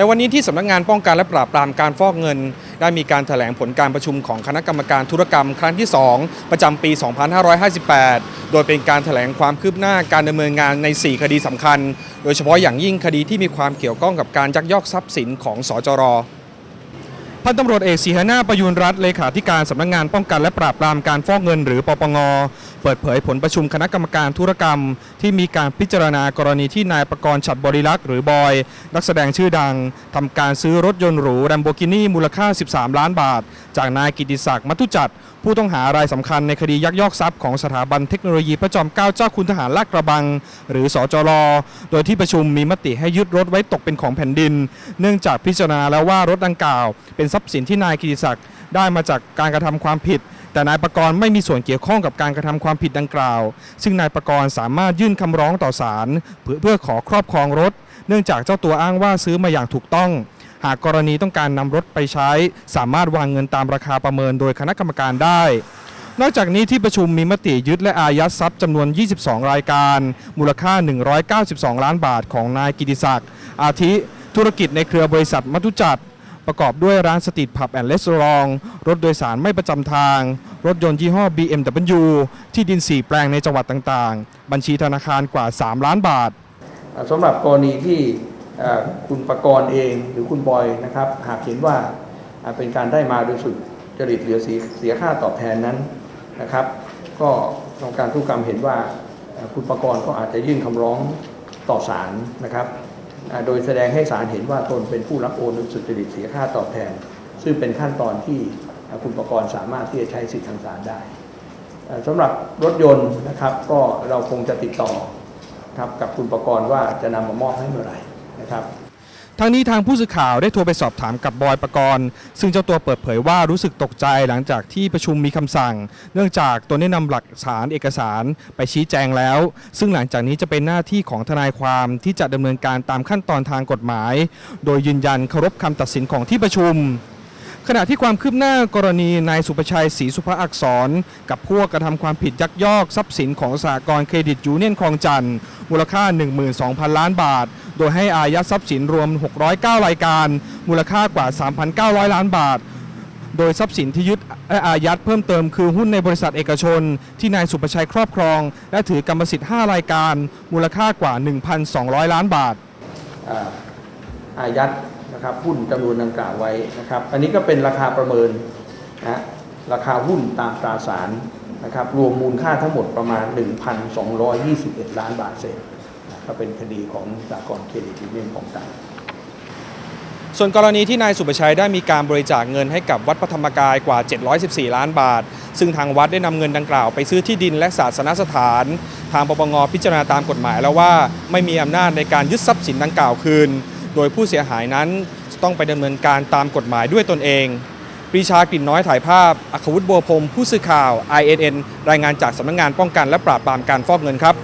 ในวันนี้ที่สำนักงานป้องกันและปราบปรามการฟอกเงิน ได้มีการแถลงผลการประชุมของคณะกรรมการธุรกรรมครั้งที่ 2 ประจำปี 2558 โดยเป็นการแถลงความคืบหน้าการดำเนินงานใน 4 คดีสำคัญ โดยเฉพาะอย่างยิ่งคดีที่มีความเกี่ยวข้องกับการยักยอกทรัพย์สินของสจรพันตำรวจเอกศีหนาประยุนรัฐเลขาธิการสำนักงานป้องกันและปราบปรามการฟอกเงินหรือปปง เปิดเผยผลประชุมคณะกรรมการธุรกรรม ที่มีการพิจารณากรณีที่นายประกรณ์ฉัดบริลักษ์หรือบอย นักแสดงชื่อดังทำการซื้อรถยนต์หรูแรมโบกินี่มูลค่า 13 ล้านบาท จากนายกิติศักดิ์มัทุจัดผู้ต้องหารายสำคัญในคดียักยอกทรัพย์ของสถาบันเทคโนโลยีพระจอมเกล้าเจ้าคุณทหารลาดกระบัง หรือสจรโดยที่ประชุมมีมติให้ยึดรถไว้ตกเป็นของแผ่นดิน เนื่องจากพิจารณาแล้วว่ารถดังกล่าว เป็นทรัพย์สินที่นายกิติศักดิ์ได้มาจากการกระทำความผิด แต่นายประกรณ์ไม่มีส่วนเกี่ยวข้องกับการกระทำความผิดดังกล่าว ซึ่งนายประกรณ์สามารถยื่นคำร้องต่อศาลเพื่อเพื่อขอครอบครองรถ เนื่องจากเจ้าตัวอ้างว่าซื้อมาอย่างถูกต้อง หากกรณีต้องการนำรถไปใช้ สามารถวางเงินตามราคาประเมินโดยคณะกรรมการได้นอกจากนี้ที่ประชุมมีมติยึดและอายัดทรัพย์จำนวน 22 รายการ มูลค่า 192 ล้านบาทของนายกิติศักดิ์อาทิ ธุรกิจในเครือบริษัทมัทุจัดประกอบด้วยร้านสตรีทผับแอนด์เลสรอง รถโดยสารไม่ประจำทาง รถยนต์ยี่ห้อ BMW ที่ดิน 4 แปลงในจังหวัดต่างๆ บัญชีธนาคารกว่า 3 ล้านบาทสำหรับกรณีที่คุณประกรณ์เองหรือคุณบอยนะครับ หากเห็นว่าเป็นการได้มาโดยสุจริตหรือเสียเสียค่าตอบแทนนั้นนะครับ ก็กรรมการทุกกรรมเห็นว่าคุณประกรณ์ก็อาจจะยื่นคำร้องต่อศาลนะครับ โดยแสดงให้ศาลเห็นว่าตนเป็นผู้รับโอนโดยสุจริตเสียค่าตอบแทน ซึ่งเป็นขั้นตอนที่ คุณประกรณ์สามารถที่จะใช้สิทธิทางศาลได้อ่าสำหรับรถยนต์นะครับ ก็เราคงจะติดต่อครับกับคุณประกรณ์ว่าจะนำมามอบให้เมื่อไหร่นะครับทั้งนี้ทางผู้สื่อข่าวได้โทรไปสอบถามกับบอยประกรณ์ ซึ่งเจ้าตัวเปิดเผยว่ารู้สึกตกใจหลังจากที่ประชุมมีคำสั่ง เนื่องจากตนได้นำหลักฐานเอกสารไปชี้แจงแล้ว ซึ่งหลังจากนี้จะเป็นหน้าที่ของทนายความที่จะดำเนินการตามขั้นตอนทางกฎหมาย โดยยืนยันเคารพคำตัดสินของที่ประชุม ขณะที่ความคืบหน้ากรณีนายสุประชัยศรีสุภอักษร กับพวกกระทำความผิดยักยอกทรัพย์สินของสหกรเครดิตยูเนียนคลองจันทร์มูลค่า 12,000 ล้านบาท โดยให้อายัดทรัพย์สินรวม 609 รายการ มูลค่ากว่า 3,900 ล้านบาท โดยทรัพย์สินที่ยึดอายัดเพิ่มเติมคือหุ้นในบริษัทเอกชน ที่นายสุประชัยครอบครอง และถือกรรมสิทธิ์ 5 รายการ มูลค่ากว่า 1,200 ล้านบาทอ่าอายัด นะครับหุ้นจำนวนดังกล่าวไว้นะครับ อันนี้ก็เป็นราคาประเมินนะราคาหุ้นตามตราสารนะครับรวมมูลค่าทั้งหมดประมาณ 1,221 ล้านบาทเศษก็เป็นคดีของสากลเครดิตยูเนียนของตันส่วนกรณีที่นายสุประชัยได้มีการบริจาคเงินให้กับวัดพระธรรมกายกว่า 714 ล้านบาท ซึ่งทางวัดได้นำเงินดังกล่าวไปซื้อที่ดินและศาสนสถาน ทางปปงพิจารณาตามกฎหมายแล้วว่า ไม่มีอำนาจในการยึดทรัพย์สินดังกล่าวคืน โดยผู้เสียหายนั้นจะต้องไปดำเนินการตามกฎหมายด้วยตนเองปรีชากลิ่นน้อยถ่ายภาพ อัควุฒิบัวพรมผู้สื่อข่าว INN รายงานจากสำนักงานป้องกันและปราบปรามการฟอกเงินครับ